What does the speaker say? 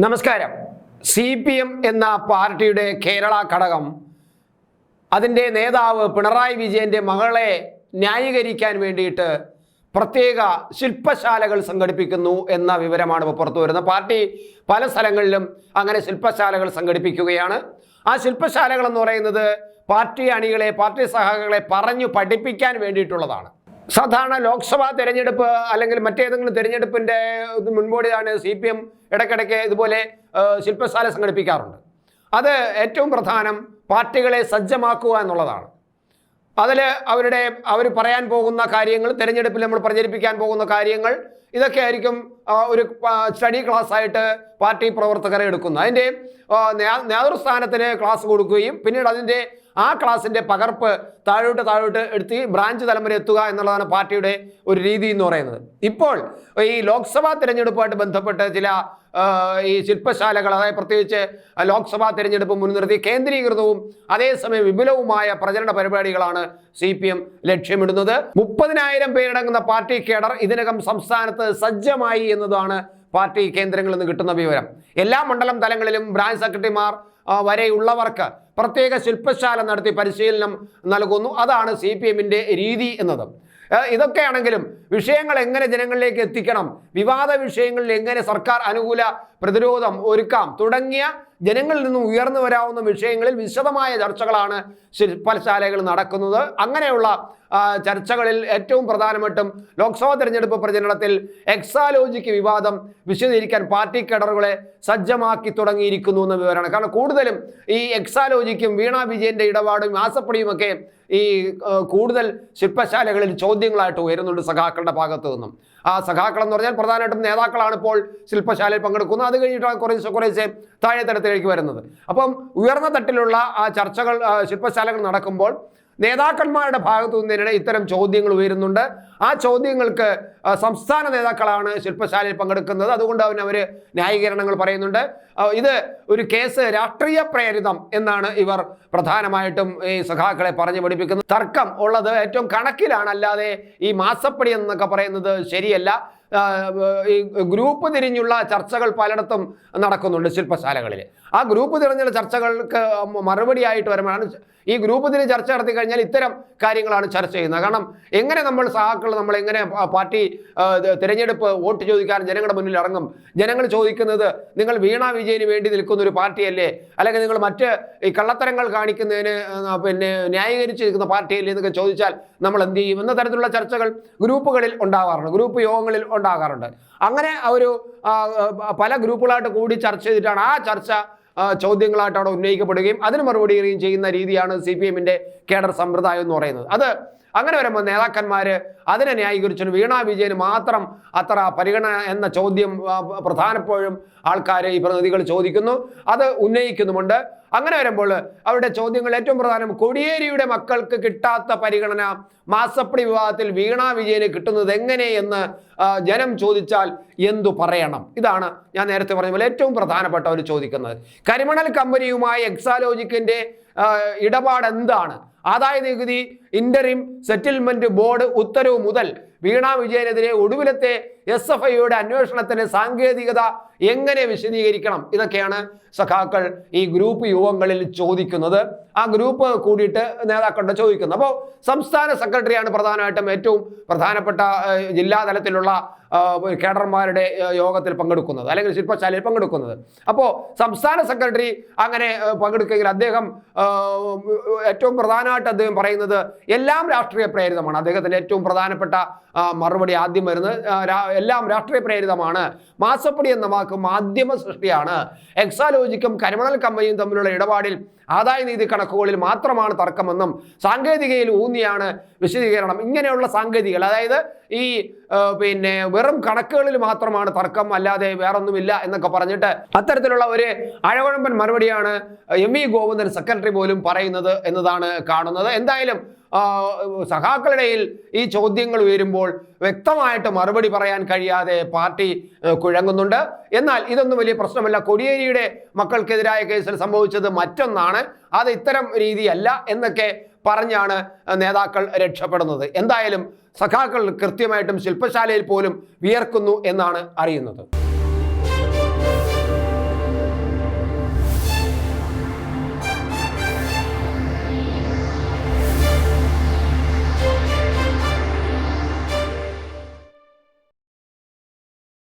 നമസ്കാരം. C P M എന്ന പാർട്ടിയുടെ കേരള ഘടകം അതിന്റെ നേതാവ് പിണറായി വിജയന്റെ മകളെ ന്യായീകരിക്കാൻ വേണ്ടിയിട്ട് പ്രത്യേക ശില്പശാലകൾ സംഘടിപ്പിക്കുന്നു എന്ന വിവരമാണ് ഇപ്പോൾ പുറത്തു വരുന്നത്. പാർട്ടി പല സ്ഥലങ്ങളിലും അങ്ങനെ ശില്പശാലകൾ സംഘടിപ്പിക്കുകയാണ്. ആ ശില്പശാലകൾ എന്ന് പറയുന്നത് പാർട്ടി അണികളെ പാർട്ടി സഹകളെ പറഞ്ഞു പഠിപ്പിക്കാൻ വേണ്ടിയിട്ടുള്ളതാണ്. സാധാരണ ലോക്സഭാ തെരഞ്ഞെടുപ്പ് അല്ലെങ്കിൽ മറ്റേതെങ്കിലും തെരഞ്ഞെടുപ്പിന്റെ മുൻപോടിയാണ് സി പി എം ഇടയ്ക്കിടയ്ക്ക് ഇതുപോലെ ശില്പശാല സംഘടിപ്പിക്കാറുണ്ട്. അത് ഏറ്റവും പ്രധാനം പാർട്ടികളെ സജ്ജമാക്കുക എന്നുള്ളതാണ്. അതിൽ അവരുടെ അവർ പറയാൻ പോകുന്ന കാര്യങ്ങൾ തിരഞ്ഞെടുപ്പിൽ നമ്മൾ പ്രചരിപ്പിക്കാൻ പോകുന്ന കാര്യങ്ങൾ ഇതൊക്കെ ആയിരിക്കും ഒരു സ്റ്റഡി ക്ലാസ് ആയിട്ട് പാർട്ടി പ്രവർത്തകരെ എടുക്കുന്നത്. അതിന്റെ നേതൃസ്ഥാനത്തിന് ക്ലാസ് കൊടുക്കുകയും പിന്നീട് അതിന്റെ ആ ക്ലാസ്സിന്റെ പകർപ്പ് താഴോട്ട് താഴോട്ട് എടുത്ത് ബ്രാഞ്ച് തലം വരെ എത്തുക എന്നുള്ളതാണ് പാർട്ടിയുടെ ഒരു രീതി എന്ന് പറയുന്നത്. ഇപ്പോൾ ഈ ലോക്സഭാ തിരഞ്ഞെടുപ്പുമായിട്ട് ബന്ധപ്പെട്ട് ചില ഈ ശില്പശാലകൾ അതായത് പ്രത്യേകിച്ച് ലോക്സഭാ തിരഞ്ഞെടുപ്പ് മുൻനിർത്തി കേന്ദ്രീകൃതവും അതേസമയം വിപുലവുമായ പ്രചരണ പരിപാടികളാണ് സി പി എം ലക്ഷ്യമിടുന്നത്. മുപ്പതിനായിരം പേരടങ്ങുന്ന പാർട്ടി കേഡർ ഇതിനകം സംസ്ഥാനത്ത് സജ്ജമായി എന്നതാണ് പാർട്ടി കേന്ദ്രങ്ങളിൽ നിന്ന് കിട്ടുന്ന വിവരം. എല്ലാ മണ്ഡലം തലങ്ങളിലും ബ്രാഞ്ച് സെക്രട്ടറിമാർ വരെയുള്ളവർക്ക് പ്രത്യേക ശില്പശാല നടത്തി പരിശീലനം നൽകുന്നു. അതാണ് സി പി എമ്മിന്റെ രീതി എന്നത്. ഇതൊക്കെയാണെങ്കിലും വിഷയങ്ങൾ എങ്ങനെ ജനങ്ങളിലേക്ക് എത്തിക്കണം? വിവാദ വിഷയങ്ങളിൽ എങ്ങനെ സർക്കാർ അനുകൂല പ്രതിരോധം ഒരുക്കാം. തുടങ്ങിയ ജനങ്ങളിൽ നിന്നും ഉയർന്നു വരാവുന്ന വിഷയങ്ങളിൽ വിശദമായ ചർച്ചകളാണ് ശില്പശാലകൾ നടക്കുന്നത്. അങ്ങനെയുള്ള ചർച്ചകളിൽ ഏറ്റവും പ്രധാനമായിട്ടും ലോക്സഭാ തെരഞ്ഞെടുപ്പ് പ്രചരണത്തിൽ എക്സാലോജിക്ക് വിവാദം വിശദീകരിക്കാൻ പാർട്ടി കേഡറുകളെ സജ്ജമാക്കി തുടങ്ങിയിരിക്കുന്നു എന്ന വിവരമാണ്. കാരണം കൂടുതലും ഈ എക്സാലോജിക്കും വീണ വിജയന്റെ ഇടപാടും ആസപ്പടിയുമൊക്കെ ഈ കൂടുതൽ ശില്പശാലകളിൽ ചോദ്യങ്ങളായിട്ട് ഉയരുന്നുണ്ട് സഖാക്കളുടെ ഭാഗത്തു നിന്നും. ആ സഖാക്കൾ എന്ന് പറഞ്ഞാൽ പ്രധാനമായിട്ടും നേതാക്കളാണ് ഇപ്പോൾ ശില്പശാലയിൽ പങ്കെടുക്കുന്നത്. അത് കഴിഞ്ഞിട്ടാണ് കുറേശ്ശെ കുറേശ്ശെ താഴെ തരത്തിലേക്ക് വരുന്നത്. അപ്പം ഉയർന്ന തട്ടിലുള്ള ആ ചർച്ചകൾ ശില്പശാലകൾ നടക്കുമ്പോൾ നേതാക്കന്മാരുടെ ഭാഗത്തു നിന്നിടെ ഇത്തരം ചോദ്യങ്ങൾ ഉയരുന്നുണ്ട്. ആ ചോദ്യങ്ങൾക്ക് സംസ്ഥാന നേതാക്കളാണ് ശില്പശാലയിൽ പങ്കെടുക്കുന്നത്. അതുകൊണ്ട് അവൻ അവർ ന്യായീകരണങ്ങൾ പറയുന്നുണ്ട്. ഇത് ഒരു കേസ് രാഷ്ട്രീയ പ്രേരിതം എന്നാണ് ഇവർ പ്രധാനമായിട്ടും ഈ സഖാക്കളെ പറഞ്ഞു പഠിപ്പിക്കുന്നത്. തർക്കം ഉള്ളത് ഏറ്റവും കണക്കിലാണ് അല്ലാതെ ഈ മാസപ്പടി എന്നൊക്കെ പറയുന്നത് ശരിയല്ല. ഈ ഗ്രൂപ്പ് തിരിഞ്ഞുള്ള ചർച്ചകൾ പലയിടത്തും നടക്കുന്നുണ്ട് ശില്പശാലകളിൽ ആ ഗ്രൂപ്പ് തിരിഞ്ഞുള്ള ചർച്ചകൾക്ക് മറുപടിയായിട്ട് വരുമ്പോഴാണ് ഈ ഗ്രൂപ്പ് തിരി ചർച്ച നടത്തി കഴിഞ്ഞാൽ ഇത്തരം കാര്യങ്ങളാണ് ചർച്ച ചെയ്യുന്നത്. കാരണം എങ്ങനെ നമ്മൾ സഹാക്കൾ നമ്മൾ എങ്ങനെ പാർട്ടി തിരഞ്ഞെടുപ്പ് വോട്ട് ചോദിക്കാൻ ജനങ്ങളുടെ മുന്നിൽ ഇറങ്ങും? ജനങ്ങൾ ചോദിക്കുന്നത് നിങ്ങൾ വീണ വിജയന് വേണ്ടി നിൽക്കുന്ന ഒരു പാർട്ടിയല്ലേ? അല്ലെങ്കിൽ നിങ്ങൾ മറ്റ് ഈ കള്ളത്തരങ്ങൾ കാണിക്കുന്നതിന് പിന്നെ ന്യായീകരിച്ച് നിൽക്കുന്ന പാർട്ടിയല്ലേ എന്നൊക്കെ ചോദിച്ചാൽ നമ്മൾ എന്ത് ചെയ്യും? എന്ന തരത്തിലുള്ള ചർച്ചകൾ ഗ്രൂപ്പുകളിൽ ഉണ്ടാകാറുണ്ട് ഗ്രൂപ്പ് യോഗങ്ങളിൽ ഉണ്ടാകാറുണ്ട്. അങ്ങനെ ഒരു പല ഗ്രൂപ്പുകളായിട്ട് കൂടി ചർച്ച ചെയ്തിട്ടാണ് ആ ചർച്ച ആ, ചോദ്യങ്ങളായിട്ട് അവിടെ ഉന്നയിക്കപ്പെടുകയും അതിന് മറുപടി ചെയ്യുന്ന രീതിയാണ് സി പി എമ്മിന്റെ കേഡർ സമ്പ്രദായം എന്ന് പറയുന്നത്. അത് അങ്ങനെ വരുമ്പോൾ നേതാക്കന്മാർ അതിനെ ന്യായീകരിച്ചു. വീണ വിജയന് മാത്രം അത്ര പരിഗണന എന്ന ചോദ്യം പ്രധാനപ്പോഴും ആൾക്കാർ ഈ പ്രതിനിധികൾ ചോദിക്കുന്നു. അത് ഉന്നയിക്കുന്നുമുണ്ട്. അങ്ങനെ വരുമ്പോൾ അവരുടെ ചോദ്യങ്ങൾ ഏറ്റവും പ്രധാനം കൊടിയേരിയുടെ മക്കൾക്ക് കിട്ടാത്ത പരിഗണന മാസപ്പടി വിവാഹത്തിൽ വീണ വിജയന് കിട്ടുന്നത് എങ്ങനെ എന്ന് ജനം ചോദിച്ചാൽ എന്തു പറയണം? ഇതാണ് ഞാൻ നേരത്തെ പറഞ്ഞ പോലെ ഏറ്റവും പ്രധാനപ്പെട്ട അവർ ചോദിക്കുന്നത്. കരിമണൽ കമ്പനിയുമായി എക്സാലോജിക്കിന്റെ ആ, ഇടപാട് എന്താണ് ആദായ നികുതി ഇന്ററിം സെറ്റിൽമെന്റ് ബോർഡ് ഉത്തരവ് മുതൽ വീണ വിജയനെതിരെ ഒടുവിലത്തെ എസ് എഫ് ഐയുടെ അന്വേഷണത്തിന് സാങ്കേതികത എങ്ങനെ വിശദീകരിക്കണം? ഇതൊക്കെയാണ് സഖാക്കൾ ഈ ഗ്രൂപ്പ് യോഗങ്ങളിൽ ചോദിക്കുന്നത്. ആ ഗ്രൂപ്പ് കൂടിയിട്ട് നേതാക്കളുടെ ചോദിക്കുന്നത്. അപ്പോൾ സംസ്ഥാന സെക്രട്ടറിയാണ് പ്രധാനമായിട്ടും ഏറ്റവും പ്രധാനപ്പെട്ട ജില്ലാതലത്തിലുള്ള കേഡർമാരുടെ യോഗത്തിൽ പങ്കെടുക്കുന്നത്. അല്ലെങ്കിൽ ശില്പശാലയിൽ പങ്കെടുക്കുന്നത്. അപ്പോൾ സംസ്ഥാന സെക്രട്ടറി അങ്ങനെ പങ്കെടുക്കുകയെങ്കിൽ അദ്ദേഹം ഏറ്റവും പ്രധാനമായിട്ട് അദ്ദേഹം പറയുന്നത് എല്ലാം രാഷ്ട്രീയ പ്രേരിതമാണ്. അദ്ദേഹത്തിന്റെ ഏറ്റവും പ്രധാനപ്പെട്ട മറുപടി ആദ്യം വരുന്നത് എല്ലാം രാഷ്ട്രീയ പ്രേരിതമാണ്. മാസപ്പടി എന്ന വാക്ക് മാധ്യമ സൃഷ്ടിയാണ്. എക്സാലോജിക്കും കരിമണൽ കമ്പനിയും തമ്മിലുള്ള ഇടപാടിൽ ആദായ നീതി കണക്കുകളിൽ മാത്രമാണ് തർക്കമെന്നും സാങ്കേതികയിൽ ഊന്നിയാണ് വിശദീകരണം. ഇങ്ങനെയുള്ള സാങ്കേതികൾ അതായത് ഈ പിന്നെ വെറും കണക്കുകളിൽ മാത്രമാണ് തർക്കം അല്ലാതെ വേറൊന്നുമില്ല എന്നൊക്കെ പറഞ്ഞിട്ട് അത്തരത്തിലുള്ള ഒരു അഴകുഴമ്പൻ മറുപടിയാണ് എം വി ഗോവിന്ദൻ സെക്രട്ടറി പോലും പറയുന്നത് എന്നതാണ് കാണുന്നത്. എന്തായാലും സഖാക്കളിടയിൽ ഈ ചോദ്യങ്ങൾ ഉയരുമ്പോൾ വ്യക്തമായിട്ട് മറുപടി പറയാൻ കഴിയാതെ പാർട്ടി കുഴങ്ങുന്നുണ്ട്. എന്നാൽ ഇതൊന്നും വലിയ പ്രശ്നമല്ല. കൊടിയേരിയുടെ മക്കൾക്കെതിരായ കേസിൽ സംഭവിച്ചത് മറ്റൊന്നാണ്. അത് ഇത്തരം രീതിയല്ല എന്നൊക്കെ പറഞ്ഞാണ് നേതാക്കൾ രക്ഷപ്പെടുന്നത്. എന്തായാലും സഖാക്കൾ കൃത്യമായിട്ടും ശില്പശാലയിൽ പോലും വിയർക്കുന്നു എന്നാണ് അറിയുന്നത്.